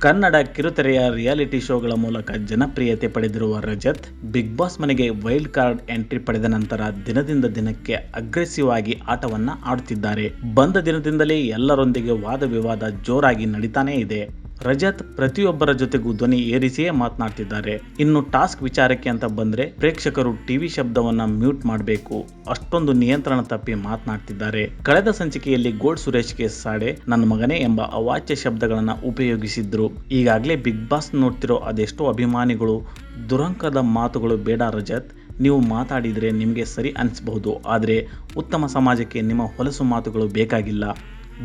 Kannada ಕಿರುತೆರೆಯ reality ಶೋಗಳ ಮೂಲಕ ಜನಪ್ರಿಯತೆ ಪಡೆದಿರುವ ರಜತ್, ಬಿಗ್ ಬಾಸ್ ಮನೆಗೆ ವೈಲ್ಡ್ ಕಾರ್ಡ್ ಎಂಟ್ರಿ ಪಡೆದ ನಂತರ ದಿನದಿಂದ ದಿನಕ್ಕೆ ಅಗ್ರೆಸಿವ್ ಆಗಿ ಆಟವನ್ನ ಆಡುತ್ತಿದ್ದಾರೆ. ಬಂದ ದಿನದಿಂದಲೇ ಎಲ್ಲರೊಂದಿಗೆ ವಾದ ವಿವಾದ ಜೋರಾಗಿ ನಡೀತಾನೇ ಇದೆ. ರಜತ್ ಪ್ರತಿಯೊಬ್ಬರ ಜೊತೆಗೂ ಧ್ವನಿ ಏರಿಸಿಯೇ ಮಾತನಾಡ್ತಿದ್ದಾರೆ. ಇನ್ನು ಟಾಸ್ಕ್ ವಿಚಾರಕ್ಕೆ ಅಂತ ಬಂದ್ರೆ ಪ್ರೇಕ್ಷಕರು ಟಿವಿ ಶಬ್ದವನ್ನ ಮ್ಯೂಟ್ ಮಾಡಬೇಕು. ಅಷ್ಟೊಂದು ನಿಯಂತ್ರಣ ತಪ್ಪಿ ಮಾತನಾಡ್ತಿದ್ದಾರೆ. ಕಳೆದ ಸಂಚಿಕೆಯಲ್ಲಿ ಗೋಲ್ಡ್ ಸುರೇಶ್ಗೆ ಸಾಡೆ, ನನ್ನ ಮಗನೇ ಎಂಬ ಅವಾಚ್ಯ ಶಬ್ದಗಳನ್ನ ಉಪಯೋಗಿಸಿದ್ರು. ಈಗಾಗಲೇ ಬಿಗ್ ಬಾಸ್ ನೋಡ್ತಿರೋ ಅದೆಷ್ಟೋ ಅಭಿಮಾನಿಗಳು, ದುರಂಕದ ಮಾತುಗಳು ಬೇಡ ರಜತ್. ನೀವು ಮಾತಾಡಿದರೆ ನಿಮಗೆ ಸರಿ ಅನಿಸಬಹುದು. ಆದರೆ ಉತ್ತಮ ಸಮಾಜಕ್ಕೆ ನಿಮ್ಮ ಹೊಲಸು ಮಾತುಗಳು ಬೇಕಾಗಿಲ್ಲ.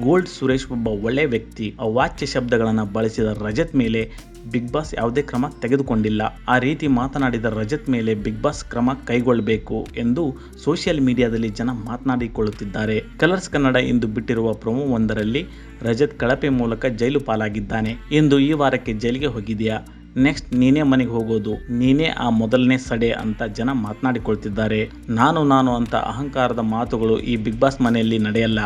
ಗೋಲ್ಡ್ ಸುರೇಶ್ ಒಬ್ಬ ಒಳ್ಳೆಯ ವ್ಯಕ್ತಿ. ಅವಾಚ್ಯ ಶಬ್ದಗಳನ್ನು ಬಳಸಿದ ರಜತ್ ಮೇಲೆ ಬಿಗ್ ಬಾಸ್ ಯಾವುದೇ ಕ್ರಮ ತೆಗೆದುಕೊಂಡಿಲ್ಲ. ಆ ರೀತಿ ಮಾತನಾಡಿದ ರಜತ್ ಮೇಲೆ ಬಿಗ್ ಬಾಸ್ ಕ್ರಮ ಕೈಗೊಳ್ಳಬೇಕು ಎಂದು ಸೋಷಿಯಲ್ ಮೀಡಿಯಾದಲ್ಲಿ ಜನ ಮಾತನಾಡಿಕೊಳ್ಳುತ್ತಿದ್ದಾರೆ. ಕಲರ್ಸ್ ಕನ್ನಡ ಇಂದು ಬಿಟ್ಟಿರುವ ಪ್ರೊಮೋವೊಂದರಲ್ಲಿ ರಜತ್ ಕಳಪೆ ಮೂಲಕ ಜೈಲು ಪಾಲಾಗಿದ್ದಾನೆ. ಎಂದು ಈ ವಾರಕ್ಕೆ ಜೈಲಿಗೆ ಹೋಗಿದೆಯಾ? ನೆಕ್ಸ್ಟ್ ನೀನೇ ಮನೆಗೆ ಹೋಗೋದು, ನೀನೇ ಆ ಮೊದಲನೇ ಸಡೆ ಅಂತ ಜನ ಮಾತನಾಡಿಕೊಳ್ತಿದ್ದಾರೆ. ನಾನು ನಾನು ಅಂತ ಅಹಂಕಾರದ ಮಾತುಗಳು ಈ ಬಿಗ್ ಬಾಸ್ ಮನೆಯಲ್ಲಿ ನಡೆಯಲ್ಲ.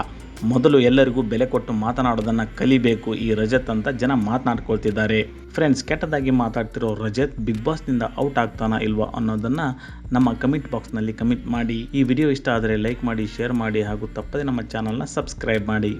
ಮೊದಲು ಎಲ್ಲರಿಗೂ ಬೆಲೆ ಕೊಟ್ಟು ಮಾತನಾಡೋದನ್ನು ಕಲಿಬೇಕು ಈ ರಜತ್ ಅಂತ ಜನ ಮಾತನಾಡ್ಕೊಳ್ತಿದ್ದಾರೆ. ಫ್ರೆಂಡ್ಸ್ ಕೆಟ್ಟದಾಗಿ ಮಾತಾಡ್ತಿರೋ ರಜತ್ ಬಿಗ್ ಬಾಸ್ನಿಂದ ಔಟ್ ಆಗ್ತಾನಾ ಇಲ್ವಾ ಅನ್ನೋದನ್ನು ನಮ್ಮ ಕಮೆಂಟ್ ಬಾಕ್ಸ್ನಲ್ಲಿ ಕಮೆಂಟ್ ಮಾಡಿ. ಈ ವಿಡಿಯೋ ಇಷ್ಟ ಆದರೆ ಲೈಕ್ ಮಾಡಿ, ಶೇರ್ ಮಾಡಿ ಹಾಗೂ ತಪ್ಪದೆ ನಮ್ಮ ಚಾನಲ್ನ ಸಬ್ಸ್ಕ್ರೈಬ್ ಮಾಡಿ.